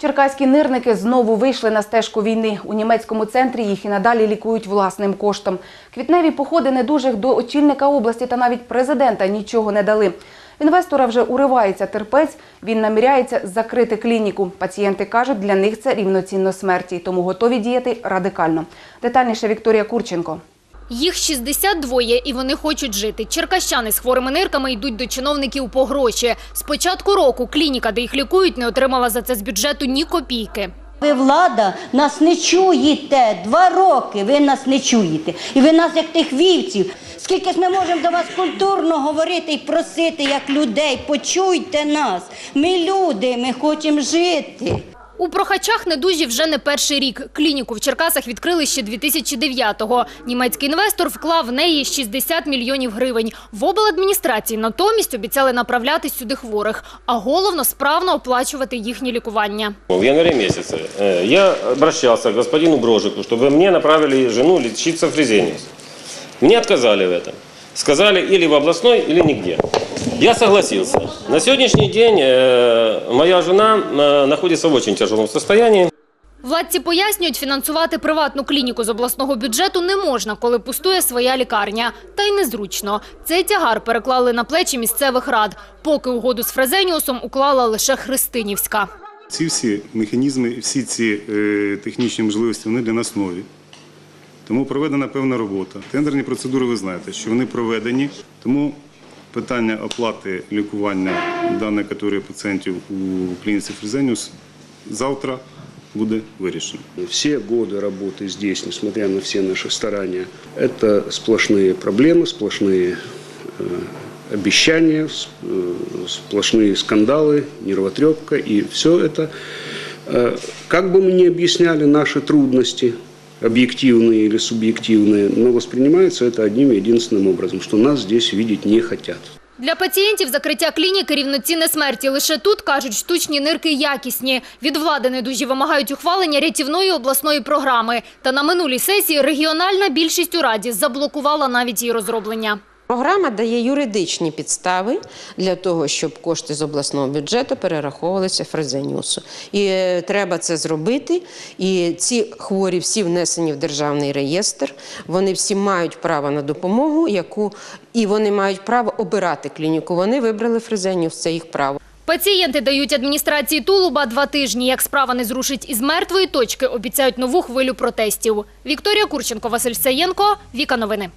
Черкаські нирники знову вийшли на стежку війни. У німецькому центрі їх і надалі лікують власним коштом. Квітневі походи недужих до очільника області та навіть президента нічого не дали. Інвестора вже уривається терпець, він наміряється закрити клініку. Пацієнти кажуть, для них це рівноцінно смерті, тому готові діяти радикально. Детальніше Вікторія Курченко. Їх 62 і вони хочуть жити. Черкащани з хворими нирками йдуть до чиновників по гроші. З початку року клініка, де їх лікують, не отримала за це з бюджету ні копійки. Ви влада нас не чуєте. Два роки ви нас не чуєте. І ви нас як тих вівців. Скільки ж ми можемо до вас культурно говорити і просити як людей, почуйте нас. Ми люди, ми хочемо жити. У Прохачах недужі вже не перший рік. Клініку в Черкасах відкрили ще 2009-го. Німецький інвестор вклав в неї 60 мільйонів гривень. В обладміністрації натомість обіцяли направляти сюди хворих, а головно справно оплачувати їхнє лікування. В январе месяце э, я обращался к господину Брожику, чтобы мне направили жену лечиться в Фрезениус. Мне отказали в этом. Сказали или в областной, или нигде. Я согласился. На сегодняшний день э, моя жена э, находится в очень тяжелом состоянии. Владці пояснюють, фінансувати приватну клініку з обласного бюджету не можна, коли пустує своя лікарня. Та й незручно. Цей тягар переклали на плечі місцевих рад, поки угоду з Фрезеніусом уклала лише Христинівська. Ці всі механізми, всі ці е, технічні можливості, вони для нас нові. Тому проведена певна робота. Тендерні процедури ви знаєте, що вони проведені. Тому питання оплати лікування даної категорії пацієнтів у клініці Фрезеніус завтра буде вирішено. Все годы работы здесь, несмотря на все наши старания, это сплошные проблемы, сплошные э, обещания, с- э, сплошные скандалы, нервотрепка. И все это, э, как бы мы ни объясняли наши трудности, объективные или субъективные, но воспринимается это одним единственным образом, что нас здесь видеть не хотят. Для пацієнтів закриття клініки рівноцінне смерті. Лише тут, кажуть, штучні нирки якісні. Від влади недужі вимагають ухвалення рятівної обласної програми. Та на минулій сесії регіональна більшість у Раді заблокувала навіть її розроблення. Програма дає юридичні підстави для того, щоб кошти з обласного бюджету перераховувалися Фрезеніусу. І е, треба це зробити. І ці хворі всі внесені в державний реєстр. Вони всі мають право на допомогу, яку і вони мають право обирати клініку. Вони вибрали Фрезеніус, це їх право. Пацієнти дають адміністрації Тулуба два тижні. Як справа не зрушить із мертвої точки, обіцяють нову хвилю протестів. Вікторія Курченко, Василь Саєнко, Віка Новини.